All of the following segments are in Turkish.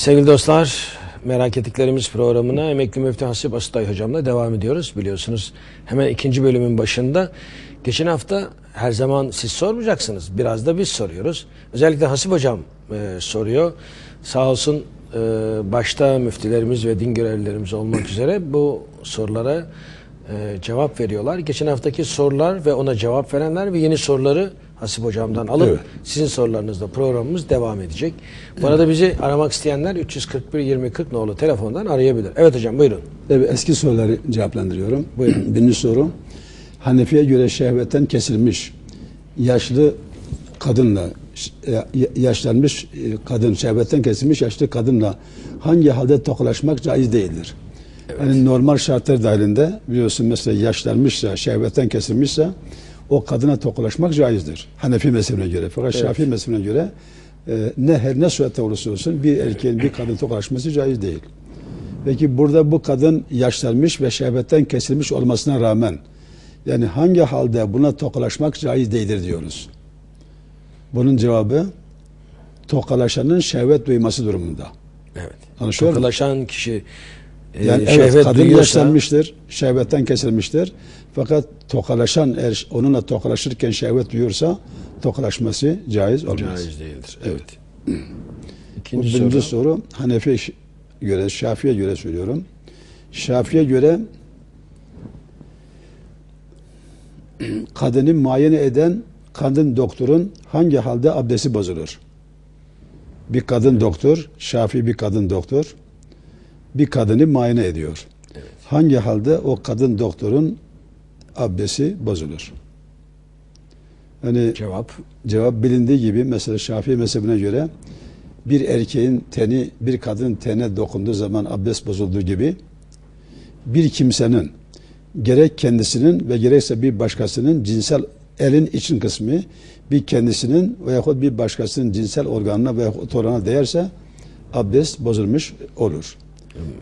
Sevgili dostlar, merak ettiklerimiz programına emekli müftü Hasip Asutay hocamla devam ediyoruz. Biliyorsunuz hemen ikinci bölümün başında. Geçen hafta her zaman siz sormayacaksınız. Biraz da biz soruyoruz. Özellikle Hasip hocam e, soruyor. Sağ olsun e, başta müftülerimiz ve din görevlilerimiz olmak üzere bu sorulara e, cevap veriyorlar. Geçen haftaki sorular ve ona cevap verenler ve yeni soruları Hasip Hocam'dan alıp Evet. sizin sorularınızla programımız devam edecek. Bu arada bizi aramak isteyenler 341 20 40 nolu telefondan arayabilir. Evet hocam buyurun. Evet, eski soruları cevaplandırıyorum. Buyurun. Birinci soru. Hanefi'ye göre şehvetten kesilmiş yaşlı kadınla e, yaşlanmış e, kadın şehvetten kesilmiş yaşlı kadınla hangi halde tokalaşmak caiz değildir? Yani normal şartlar dahilinde biliyorsun mesela yaşlanmışsa, şehvetten kesilmişse o kadına tokalaşmak caizdir. Hanefi mezhebine göre. Fakat Şafii mezhebine göre e, ne her ne surette olursa olsun bir erkeğin bir kadın tokalaşması caiz değil. Peki burada bu kadın yaşlanmış ve şehvetten kesilmiş olmasına rağmen yani hangi halde buna tokalaşmak caiz değildir diyoruz. Bunun cevabı tokalaşanın şehvet duyması durumunda. Evet. Anlaşılıyor mu? Tokalaşan kişi e, Yani evet şehvet kadın duyuyorsa yaşlanmıştır, şehvetten kesilmiştir. Fakat tokalaşan eğer onunla tokalaşırken şehvet duyuyorsa tokalaşması caiz olmaz. caiz değildir. Evet. Bu İkinci birinci soru. soru Hanefi göre, Şafi'ye göre söylüyorum. Şafi'ye göre kadını muayene eden kadın doktorun hangi halde abdesti bozulur? Bir kadın doktor, Şafi bir kadın doktor, bir kadını muayene ediyor. Hangi halde o kadın doktorun abdesti bozulur? Hani Cevap. Cevap bilindiği gibi mesela Şafii mezhebine göre bir erkeğin teni bir kadının tenine dokunduğu zaman abdest bozulduğu gibi bir kimsenin gerek kendisinin ve gerekse bir başkasının cinsel elin için kısmı bir kendisinin veyahut bir başkasının cinsel organına veyahut orana değerse abdest bozulmuş olur.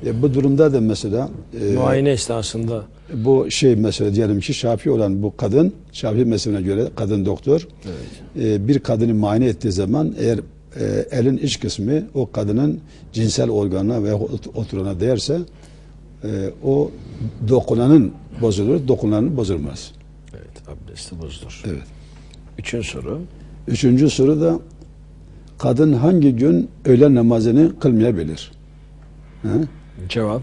E, bu durumda da mesela e, Muayene esnasında bu şey mesela diyelim ki Şafii olan bu kadın Şafii mezhebine göre kadın doktor e, bir kadını muayene ettiği zaman eğer e, elin iç kısmı o kadının cinsel organına veya ot- oturana değerse e, o dokunanın bozulur, dokunanın bozulmaz. evet, abdesti bozulur. Evet. Üçüncü soru. Üçüncü soru da kadın hangi gün öğlen namazını kılmayabilir? Hı? Cevap.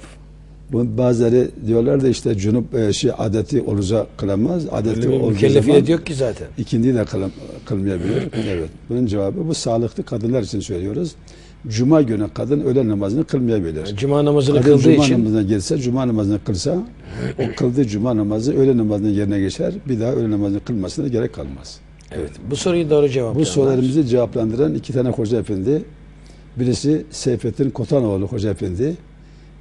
Bu bazıları diyorlar da işte cunup e, şey adeti oluza kılamaz. Adeti mükellefiyet yok ki zaten. İkindi de kılım, kılmayabilir. evet. Bunun cevabı bu sağlıklı kadınlar için söylüyoruz. Cuma günü kadın öğlen namazını kılmayabilir. Cuma namazını Kadın kıldığı cuma için namazına girse, cuma namazını kılsa, o kıldığı cuma namazı öğlen namazının yerine geçer. Bir daha öğlen namazını kılmasına gerek kalmaz. evet. Bu soruyu doğru cevap. Bu sorularımızı cevaplandıran iki tane hoca efendi. Birisi Seyfettin Kotanoğlu Hoca Efendi.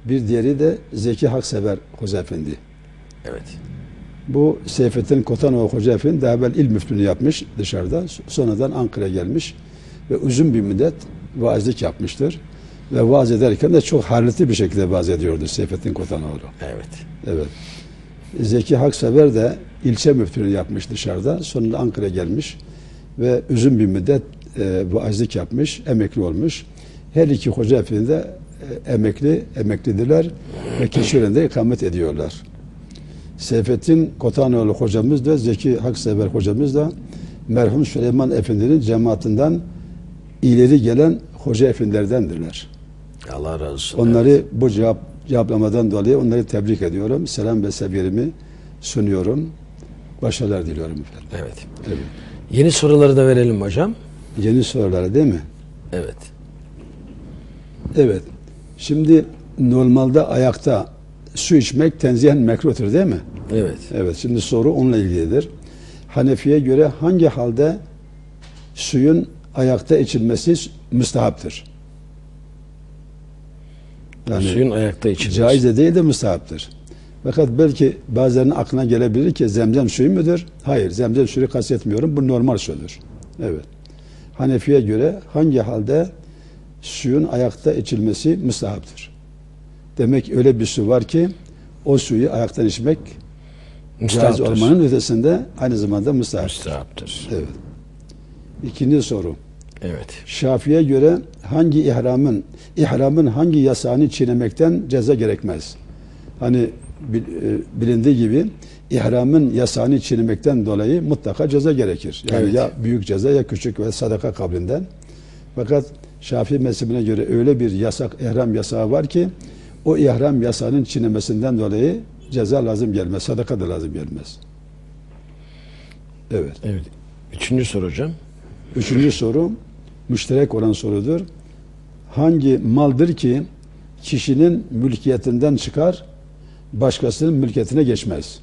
Bir diğeri de Zeki Haksever Hoca Efendi. Evet. Bu Seyfettin Kotanoğlu Hoca Efendi daha evvel il müftülüğünü yapmış dışarıda. Sonradan Ankara'ya gelmiş ve uzun bir müddet vaazlık yapmıştır. Ve vaaz ederken de çok harletli bir şekilde vaaz ediyordu Seyfettin Kotanoğlu. Evet. Evet. Zeki Haksever de ilçe müftülüğünü yapmış dışarıda. Sonunda Ankara'ya gelmiş ve uzun bir müddet e, vaazlık yapmış, emekli olmuş. Her iki hoca efendi de e, emekli, emeklidirler ve Keçiören'de ikamet ediyorlar. Seyfettin Kotanoğlu hocamız da Zeki Haksever hocamız da merhum Süleyman Efendi'nin cemaatinden ileri gelen hoca efendilerdendirler. Allah razı olsun. Onları bu cevap cevaplamadan dolayı onları tebrik ediyorum. Selam ve sevgilerimi sunuyorum. Başarılar diliyorum efendim. Evet. Evet. Yeni soruları da verelim hocam. Yeni sorulara değil mi? Evet. Evet. Şimdi normalde ayakta su içmek tenzihen mekruhtur değil mi? Evet. Evet. Şimdi soru onunla ilgilidir. Hanefi'ye göre hangi halde suyun ayakta içilmesi müstahaptır? Yani Suyun ayakta içilmesi. Caiz de değil de müstahaptır. Fakat belki bazılarının aklına gelebilir ki zemzem suyu mudur? Hayır, zemzem suyu kastetmiyorum. Bu normal sudur. Evet. Hanefi'ye göre hangi halde suyun ayakta içilmesi müstahaptır? Demek öyle bir su var ki o suyu ayaktan içmek caiz olmanın ötesinde aynı zamanda müstahaptır. Müstahaptır. Evet. İkinci soru. Evet. Şafi'ye göre hangi ihramın ihramın hangi yasağını çiğnemekten ceza gerekmez. Hani e, bilindiği gibi ihramın yasağını çiğnemekten dolayı mutlaka ceza gerekir. Yani Evet. ya büyük ceza ya küçük ve sadaka kablinden. Fakat Şafii mezhebine göre öyle bir yasak ihram yasağı var ki o ihram yasağının çiğnemesinden dolayı ceza lazım gelmez. Sadaka da lazım gelmez. Evet. Evet. Üçüncü soru hocam. Üçüncü soru müşterek olan sorudur. Hangi maldır ki kişinin mülkiyetinden çıkar, başkasının mülkiyetine geçmez?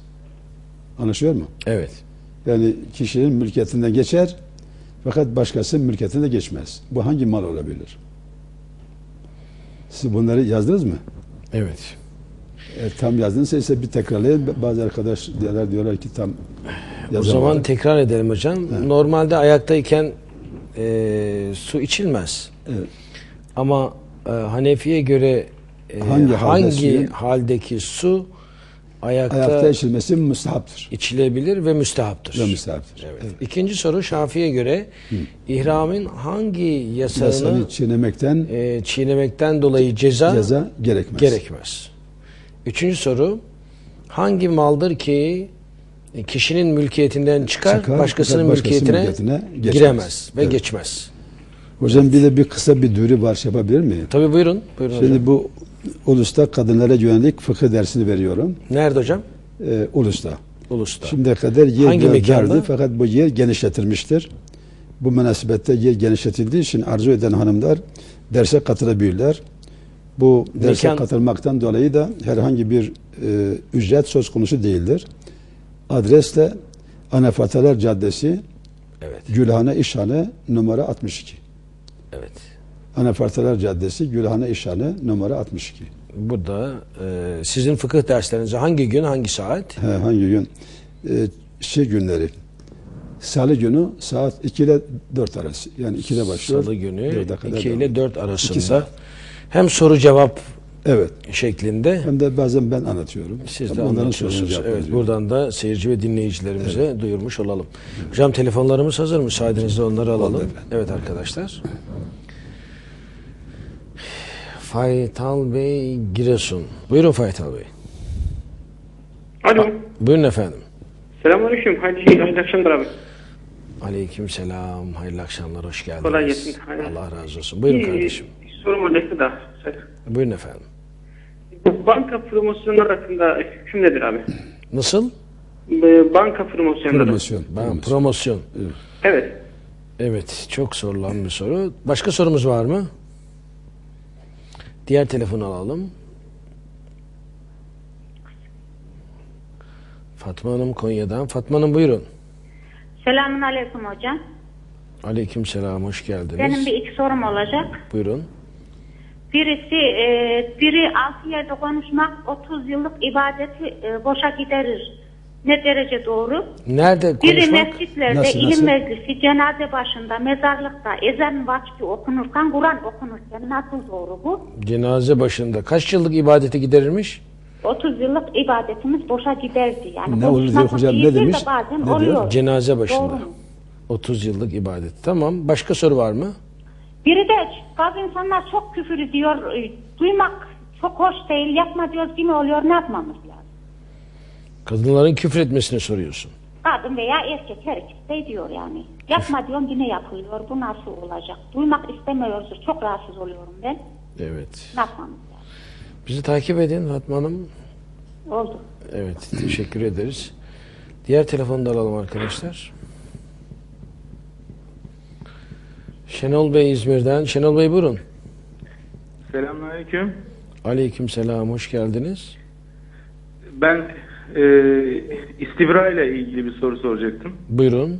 Anlaşıyor mu? Evet. Yani kişinin mülkiyetinden geçer fakat başkasının mülkiyetine geçmez. Bu hangi mal olabilir? Siz bunları yazdınız mı? Evet. E, tam yazdınızsa ise bir tekrarlayın. Bazı arkadaşlar diyorlar ki tam O yazamadım. zaman tekrar edelim hocam. Normalde ayaktayken e, su içilmez. Evet. Ama e, Hanefi'ye göre e, Hangi halde hangi haldeki su ayakta, Ayakta içilmesi müstehaptır. içilebilir ve müstehaptır. Ve müstehaptır. Evet. İkinci soru Şafi'ye göre ihramın hangi yasağını Yasanı çiğnemekten e, çiğnemekten dolayı ceza, ceza gerekmez. gerekmez. Üçüncü soru hangi maldır ki kişinin mülkiyetinden çıkar, Çıkar, başkasının mülkiyetine, mülkiyetine geçmez. giremez ve Evet. geçmez. Hocam bir de bir kısa bir dürü var şey yapabilir miyim? Tabii buyurun. Buyurun hocam. Şimdi bu Ulus'ta kadınlara yönelik fıkıh dersini veriyorum. Nerede hocam? Ee, Ulus'ta. Ulus'ta. Şimdiye kadar yer Hangi mekanda? fakat bu yer genişletilmiştir. Bu münasebette yer genişletildiği için arzu eden hanımlar derse katılabilirler. Bu derse Mekan- katılmaktan dolayı da herhangi bir e, ücret söz konusu değildir. Adres de Anafatalar Caddesi, Evet. Gülhane İşhane numara 62. Evet. Anafartalar Caddesi, Gülhane İşhane numara 62. Burada e, sizin fıkıh derslerinizi hangi gün, hangi saat? He, hangi gün? Ee, şey günleri. Salı günü saat 2 ile 4 arası. Yani 2'de başlıyor. Salı günü dörde kadar 2 devam. ile 4 arasında. saat. Hem soru cevap Evet. şeklinde Hem de bazen ben anlatıyorum. siz de Tabii onların anlatıyorsunuz. Evet, buradan da seyirci ve dinleyicilerimize duyurmuş olalım. Hocam telefonlarımız hazır. Müsaadenizle onları alalım. Oldu Evet arkadaşlar. Faytal Bey Giresun. Buyurun Faytal Bey. Alo. Buyurun efendim. Selamünaleyküm. Hayırlı akşamlar abi. Aleyküm selam. Hayırlı akşamlar. Hoş geldiniz. Kolay gelsin. Allah razı olsun. Buyurun Bir kardeşim. Sorum olacaktı da. Buyurun efendim. Bu banka promosyonları hakkında hüküm nedir abi? Nasıl? Bu Banka promosyonları. Promosyon. Ben promosyon. promosyon. Evet. Evet, çok sorulan bir soru. Başka sorumuz var mı? Diğer telefonu alalım. Fatma Hanım Konya'dan. Fatma Hanım buyurun. Selamun aleyküm hocam. Aleyküm selam, hoş geldiniz. Benim bir iki sorum olacak. Buyurun. Birisi, e, biri altı yerde konuşmak 30 yıllık ibadeti e, boşa giderir. Ne derece doğru? Nerede Biri konuşmak? mescitlerde, Nasıl, ilim nasıl? meclisi, cenaze başında, mezarlıkta ezan vakti okunurken, Kur'an okunurken nasıl doğru bu? Cenaze başında. Kaç yıllık ibadeti giderirmiş? 30 yıllık ibadetimiz boşa giderdi. Yani Ne olur diyor hocam, ne iyidir de demiş? Bazen Ne diyor? oluyor. Cenaze başında. Doğru mu? 30 yıllık ibadet. Tamam. Başka soru var mı? Biri de bazı insanlar çok küfür ediyor. e, Duymak çok hoş değil. Yapma diyoruz yine oluyor. Ne yapmamız lazım? Kadınların küfür etmesini soruyorsun. Kadın veya erkek her ikisi de ediyor yani. Yapma diyorum yine yapılıyor. Bu nasıl olacak? Duymak istemiyoruz. Çok rahatsız oluyorum ben. Evet. Ne yapmamız lazım? Bizi takip edin Fatma Hanım. Oldu. Evet, teşekkür ederiz. Diğer telefonu da alalım arkadaşlar. Şenol Bey İzmir'den. Şenol Bey buyurun. Selamünaleyküm. Aleyküm selam, hoş geldiniz. Ben e, istibra ile ilgili bir soru soracaktım. Buyurun.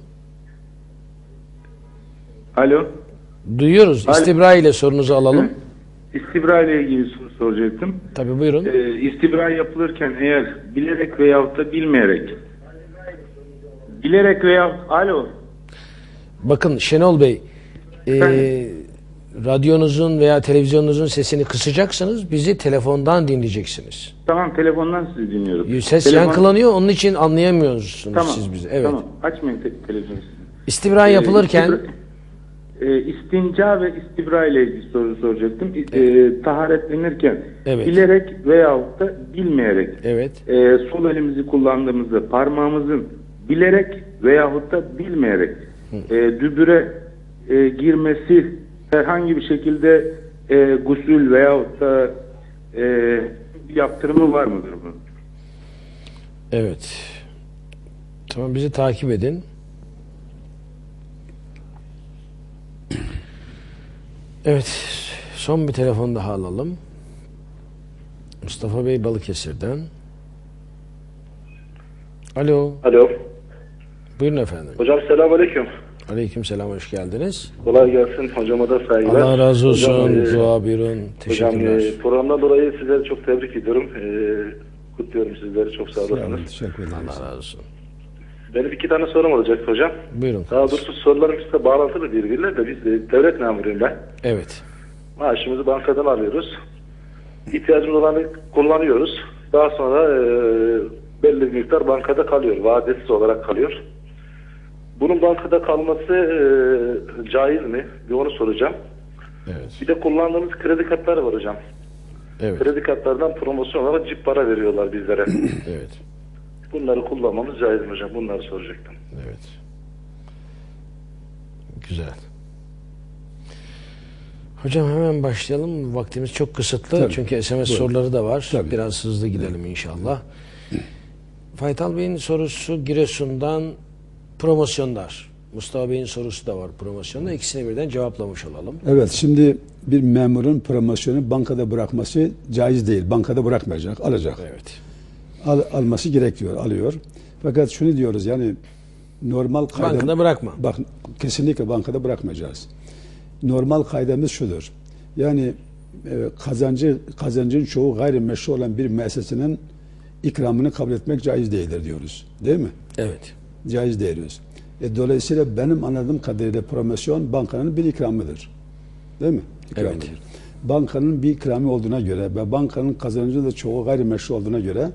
Alo. Duyuyoruz. Alo. İstibra ile sorunuzu alalım. İstibra ile ilgili soru soracaktım. Tabii buyurun. E, istibra yapılırken eğer bilerek veyahut da bilmeyerek bilerek veya alo Bakın Şenol Bey, e, radyonuzun veya televizyonunuzun sesini kısacaksınız. Bizi telefondan dinleyeceksiniz. tamam telefondan sizi dinliyorum. Ses Telefon- yankılanıyor, onun için anlayamıyorsunuz Tamam. siz bizi. Evet. Tamam. Açmayın te- televizyonu. İstibra Ee, yapılırken istibra- e, istinca ve istibra ile ilgili soru soracaktım. E, taharetlenirken Evet. bilerek veyahut da bilmeyerek Evet. e, sol elimizi kullandığımızda parmağımızın bilerek veyahut da bilmeyerek e, dübüre e, girmesi herhangi bir şekilde e, gusül veyahut da e, yaptırımı var mıdır bunun? Evet. Tamam bizi takip edin. Evet. Son bir telefon daha alalım. Mustafa Bey Balıkesir'den. Alo. Alo. Buyurun efendim. Hocam selamünaleyküm. Aleyküm selam hoş geldiniz. Kolay gelsin. Hocama da saygılar. Allah razı olsun. Hocam, e, Dua buyurun. hocam Teşekkürler. e, programdan dolayı sizleri çok tebrik ediyorum. E, kutluyorum sizleri. Çok sağ olasınız. teşekkür ederiz. Allah razı olsun. Benim iki tane sorum olacak hocam. Buyurun. Daha doğrusu sorularım size bağlantılı birbiriyle de biz e, devlet memuruyum ben. Evet. Maaşımızı bankadan alıyoruz. İhtiyacımız olanı kullanıyoruz. Daha sonra e, belli bir miktar bankada kalıyor. Vadesiz olarak kalıyor. Bunun bankada kalması e, caiz mi? Bir onu soracağım. Evet. Bir de kullandığımız kredi kartları var hocam. Evet. Kredi kartlardan promosyon olarak cip para veriyorlar bizlere. Evet. Bunları kullanmamız caiz mi hocam? Bunları soracaktım. Evet. Güzel. Hocam hemen başlayalım. Vaktimiz çok kısıtlı. Tabii. Çünkü SMS Buyurun. soruları da var. Tabii. Biraz hızlı gidelim inşallah. Faytal Bey'in sorusu Giresun'dan promosyonlar. Mustafa Bey'in sorusu da var promosyonda. İkisini birden cevaplamış olalım. Evet şimdi bir memurun promosyonu bankada bırakması caiz değil. Bankada bırakmayacak, alacak. Evet. Al, alması gerekiyor, alıyor. Fakat şunu diyoruz yani normal kayda... Bankada bırakma. Bak kesinlikle bankada bırakmayacağız. Normal kaydemiz şudur. Yani e, kazancı kazancın çoğu gayrimeşru olan bir müessesenin ikramını kabul etmek caiz değildir diyoruz. Değil mi? Evet. Caiz değiliz. E, dolayısıyla benim anladığım kadarıyla promosyon bankanın bir ikramıdır. Değil mi? İkramıdır. Evet. Bankanın bir ikramı olduğuna göre ve bankanın kazancı da çoğu gayrimeşru olduğuna göre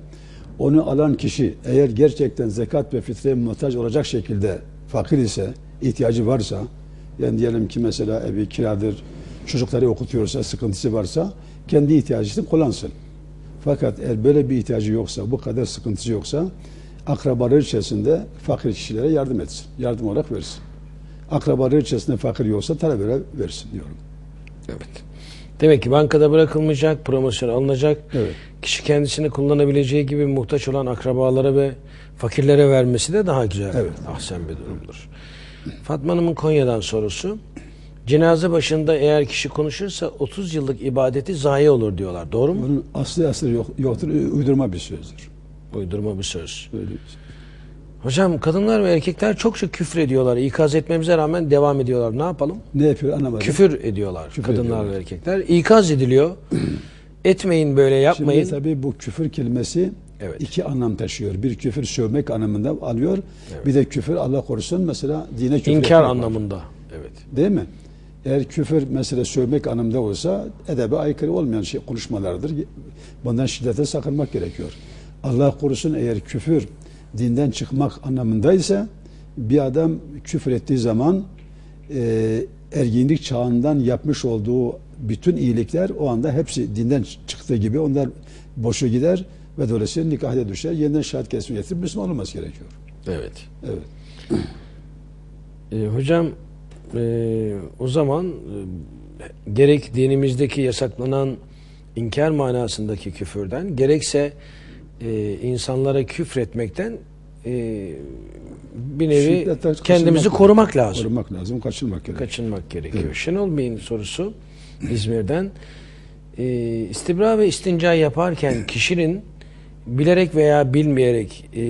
onu alan kişi eğer gerçekten zekat ve fitreye muhtaç olacak şekilde fakir ise, ihtiyacı varsa, yani diyelim ki mesela evi kiradır, çocukları okutuyorsa, sıkıntısı varsa kendi ihtiyacı için kullansın. Fakat eğer böyle bir ihtiyacı yoksa, bu kadar sıkıntısı yoksa akrabaları içerisinde fakir kişilere yardım etsin. Yardım olarak versin. Akrabaları içerisinde fakir yoksa talebelere versin diyorum. Evet. Demek ki bankada bırakılmayacak, promosyon alınacak. Evet. Kişi kendisini kullanabileceği gibi muhtaç olan akrabalara ve fakirlere vermesi de daha güzel. Evet. Ahsen bir durumdur. Fatma Hanım'ın Konya'dan sorusu. Cenaze başında eğer kişi konuşursa 30 yıllık ibadeti zayi olur diyorlar. Doğru mu? Bunun aslı aslı yok, yoktur, uydurma bir sözdür. Uydurma bir söz. Hocam kadınlar ve erkekler çokça küfür ediyorlar. İkaz etmemize rağmen devam ediyorlar. Ne yapalım? ne yapıyor anlamadım. Küfür ediyorlar Küfür kadınlar ediyorlar. ve erkekler. İkaz ediliyor. Etmeyin böyle yapmayın. Şimdi tabii bu küfür kelimesi Evet. iki anlam taşıyor. Bir küfür sövmek anlamında alıyor. Bir de küfür Allah korusun mesela dine küfür İnkar etmek var. anlamında. Evet. Değil mi? Eğer küfür mesela sövmek anlamında olsa edebe aykırı olmayan şey konuşmalardır. Bundan şiddete sakınmak gerekiyor. Allah korusun eğer küfür dinden çıkmak anlamındaysa bir adam küfür ettiği zaman e, erginlik çağından yapmış olduğu bütün iyilikler o anda hepsi dinden çıktığı gibi onlar boşu gider ve dolayısıyla nikahda düşer. Yeniden şahit kesimi getirip Müslüman olması gerekiyor. Evet. Evet. E, hocam e, o zaman e, gerek dinimizdeki yasaklanan inkar manasındaki küfürden gerekse e, insanlara küfretmekten e, bir nevi Şiddetten kendimizi kaçınmak korumak lazım. Korumak lazım, kaçınmak gerekiyor. Kaçınmak gerekiyor. Şenol Bey'in sorusu İzmir'den. E, istibra ve istinca yaparken kişinin bilerek veya bilmeyerek e,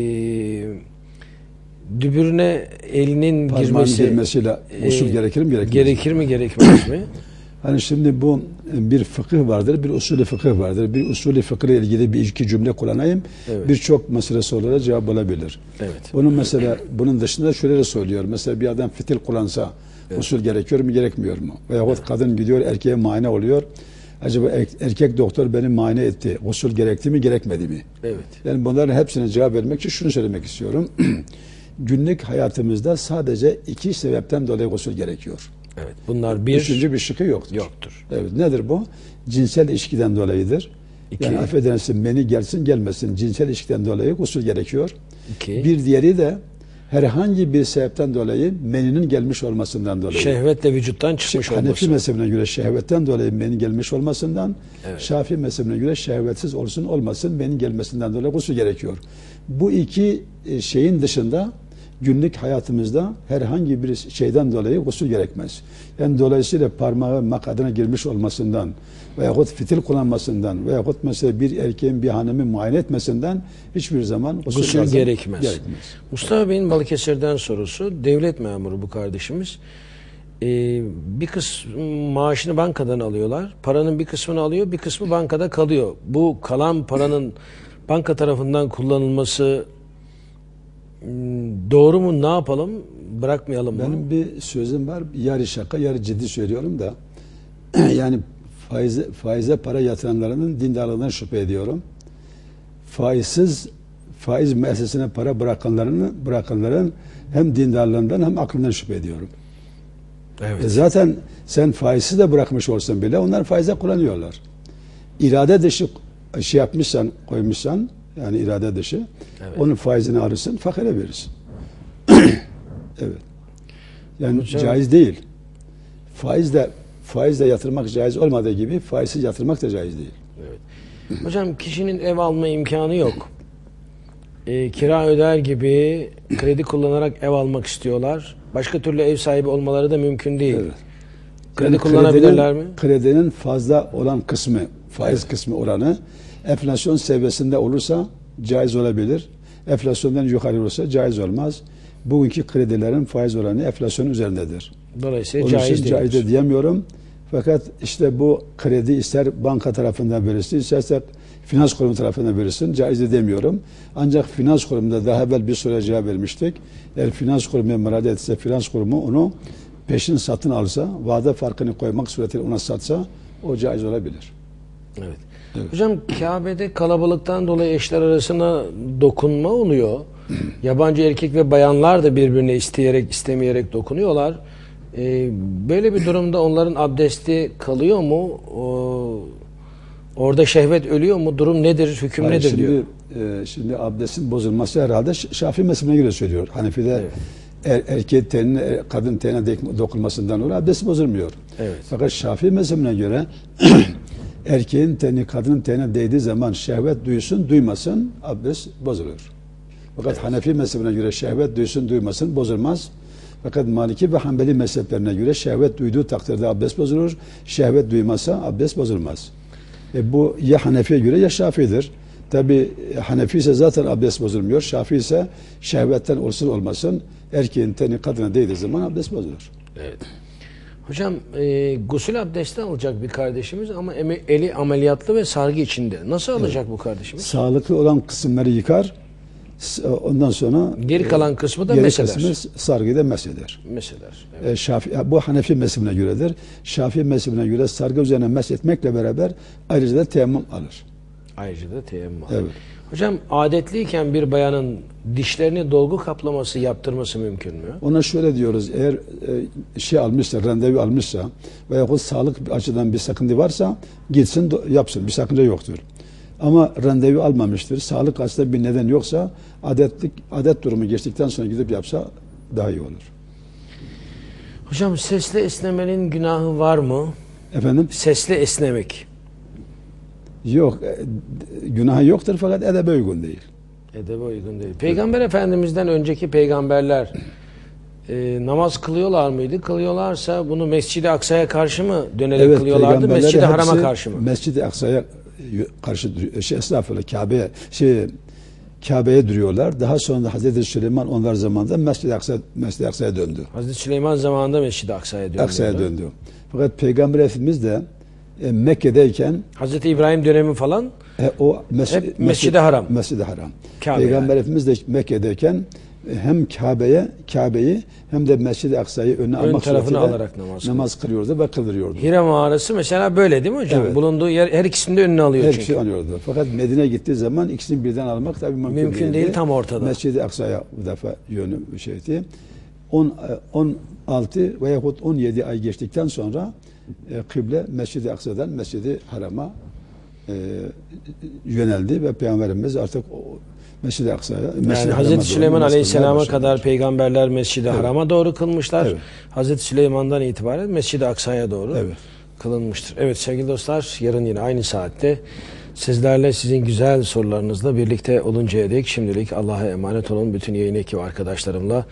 dübürüne elinin Parmağın girmesi girmesiyle usul e, gerekir mi gerekmez mi? Gerekir mi gerekmez mi? Hani şimdi bu bir fıkıh vardır, bir usulü fıkıh vardır. Bir usulü fıkıh ile ilgili bir iki cümle kullanayım. Evet. Birçok mesele sorulara cevap olabilir. Evet. Bunun mesela bunun dışında şöyle de söylüyor. Mesela bir adam fitil kullansa usul gerekiyor mu gerekmiyor mu? Veyahut kadın gidiyor erkeğe muayene oluyor. Acaba er- erkek doktor beni muayene etti. Usul gerekti mi gerekmedi mi? Evet. Yani bunların hepsine cevap vermek için şunu söylemek istiyorum. Günlük hayatımızda sadece iki sebepten dolayı gusül gerekiyor. Evet. Bunlar bir Üçüncü bir şıkkı yoktur. yoktur. Evet. Nedir bu? Cinsel ilişkiden dolayıdır. İki. Yani affedersin meni gelsin gelmesin cinsel ilişkiden dolayı gusül gerekiyor. İki. Bir diğeri de herhangi bir sebepten dolayı meninin gelmiş olmasından dolayı. şehvetle vücuttan çıkmış Hanefi olması. mezhebine göre şehvetten dolayı menin gelmiş olmasından, Şafii mezhebine göre şehvetsiz olsun olmasın menin gelmesinden dolayı gusül gerekiyor. Bu iki e, şeyin dışında günlük hayatımızda herhangi bir şeyden dolayı gusül gerekmez. Yani dolayısıyla parmağı makadına girmiş olmasından veyahut fitil kullanmasından veyahut mesela bir erkeğin bir hanımı muayene etmesinden hiçbir zaman gusül, Gusül gerekmez. gerekmez. Mustafa Bey'in Balıkesir'den sorusu. Devlet memuru bu kardeşimiz. Ee, bir kısmı maaşını bankadan alıyorlar. Paranın bir kısmını alıyor, bir kısmı bankada kalıyor. Bu kalan paranın banka tarafından kullanılması doğru mu? Ne yapalım? Bırakmayalım? Benim bir sözüm var. Yarı şaka, yarı ciddi söylüyorum da. yani faize, faize para yatıranların dindarlığından şüphe ediyorum. Faizsiz faiz müessesesine para bırakanların bırakanların hem dindarlığından hem aklından şüphe ediyorum. Evet. E zaten sen faizsiz de bırakmış olsan bile onlar faize kullanıyorlar. İrade dışı şey yapmışsan, koymuşsan yani irade dışı onun faizini alırsın, fakire verirsin. evet. Yani Hocam- caiz değil. Faizle faizle yatırmak caiz olmadığı gibi faizsiz yatırmak da caiz değil. Hocam kişinin ev alma imkanı yok. Ee, kira öder gibi kredi kullanarak ev almak istiyorlar. Başka türlü ev sahibi olmaları da mümkün değil. Evet. Kredi Yani kullanabilirler kredinin- mi? Kredinin fazla olan kısmı, faiz kısmı oranı enflasyon seviyesinde olursa caiz olabilir. Enflasyondan yukarı olursa caiz olmaz. Bugünkü kredilerin faiz oranı enflasyonun üzerindedir. Dolayısıyla Onun caiz için caiz de diyemiyorum. Fakat işte bu kredi ister banka tarafından verilsin, isterse finans kurumu tarafından verilsin. Caiz de demiyorum. Ancak finans kurumunda daha evvel bir süre cevap vermiştik. Eğer finans kurumu müracaat etse finans kurumu onu peşin satın alsa, vade farkını koymak suretiyle ona satsa o caiz olabilir. Evet. Evet. Hocam Kabe'de kalabalıktan dolayı eşler arasına dokunma oluyor. Yabancı erkek ve bayanlar da birbirine isteyerek istemeyerek dokunuyorlar. Ee, böyle bir durumda onların abdesti kalıyor mu? O, orada şehvet ölüyor mu? Durum nedir? Hüküm Hayır, nedir şimdi, diyor. e, şimdi abdestin bozulması herhalde Şafii mezhebine göre söylüyor. Hanefi'de er, erkeğin tenine, kadın tenine dokunmasından dolayı abdesti bozulmuyor. Evet. Fakat Şafii mezhebine göre erkeğin teni kadının tenine değdiği zaman şehvet duysun duymasın abdest bozulur. Fakat Hanefi mezhebine göre şehvet duysun duymasın bozulmaz. Fakat Maliki ve Hanbeli mezheplerine göre şehvet duyduğu takdirde abdest bozulur. Şehvet duymasa abdest bozulmaz. E bu ya Hanefi'ye göre ya Şafii'dir. Tabi Hanefi ise zaten abdest bozulmuyor. Şafii ise şehvetten olsun olmasın erkeğin teni kadına değdiği zaman abdest bozulur. Evet. Hocam e, gusül abdesti alacak bir kardeşimiz ama eli ameliyatlı ve sargı içinde. Nasıl alacak bu kardeşimiz? Sağlıklı olan kısımları yıkar. s- Ondan sonra Geri kalan kısmı da mesheder. kısmı sargıyı da mesheder. Mesheder. Evet. E, Şafi, bu Hanefi mezhebine göredir. Şafii mezhebine göre sargı üzerine meshetmekle beraber ayrıca da teyemmüm alır. Ayrıca da teyemmüm. Evet. Hocam adetliyken bir bayanın dişlerini dolgu kaplaması yaptırması mümkün mü? Ona şöyle diyoruz eğer e, şey almışsa, randevu almışsa veya o sağlık açıdan bir sakınca varsa gitsin yapsın. Bir sakınca yoktur. Ama randevu almamıştır. Sağlık açıdan bir neden yoksa adetlik adet durumu geçtikten sonra gidip yapsa daha iyi olur. Hocam sesli esnemenin günahı var mı? Efendim? Sesli esnemek. Yok. e, günahı yoktur fakat edebe uygun değil. Edebe uygun değil. Peygamber Efendimiz'den önceki peygamberler e, namaz kılıyorlar mıydı? Kılıyorlarsa bunu Mescid-i Aksa'ya karşı mı dönerek kılıyorlardı? peygamberler Mescid-i Haram'a karşı mı? Mescid-i Aksa'ya karşı şey estağfurullah Kabe'ye şey Kabe'ye duruyorlar. Daha sonra da Hazreti Süleyman onlar zamanında Mescid-i Aksa Mescid-i Aksa'ya döndü. Hazreti Süleyman zamanında Mescid-i Aksa'ya döndü. Aksa'ya döndü. Fakat Peygamber Efendimiz de e, Mekke'deyken Hazreti İbrahim dönemi falan e, o mes- Hep Mescid-i Haram. Mescid-i Haram. Kabe Peygamber yani. Efendimiz de Mekke'deyken e, hem Kabe'ye Kabe'yi hem de Mescid-i Aksa'yı önüne Ön almak tarafını alarak namaz namaz kılıyordu ve kıldırıyordu. Hira mağarası mesela böyle değil mi hocam? Evet. Bulunduğu yer her ikisini de önüne alıyor Her çünkü. şey anıyordu. Fakat Medine gittiği zaman ikisini birden almak tabii mümkün, Mümkün değildi. değil, tam ortada. Mescid-i Aksa'ya bu defa yönü şeydi. 10 e, 16 veyahut 17 ay geçtikten sonra e, kıble Mescid-i Aksa'dan Mescid-i Haram'a e, yöneldi ve Peygamberimiz artık o Mescid-i Aksa'ya Mescid-i Yani Hazreti Süleyman Aleyhisselam'a kadar peygamberler Mescid-i Haram'a doğru kılmışlar. Evet. Hazreti Süleyman'dan itibaren Mescid-i Aksa'ya doğru Evet. kılınmıştır. Evet sevgili dostlar yarın yine aynı saatte sizlerle sizin güzel sorularınızla birlikte oluncaya dek şimdilik Allah'a emanet olun. Bütün yayın ekibi arkadaşlarımla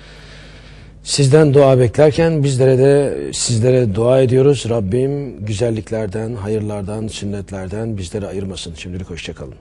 Sizden dua beklerken bizlere de sizlere dua ediyoruz. Rabbim güzelliklerden, hayırlardan, sünnetlerden bizleri ayırmasın. Şimdilik hoşçakalın.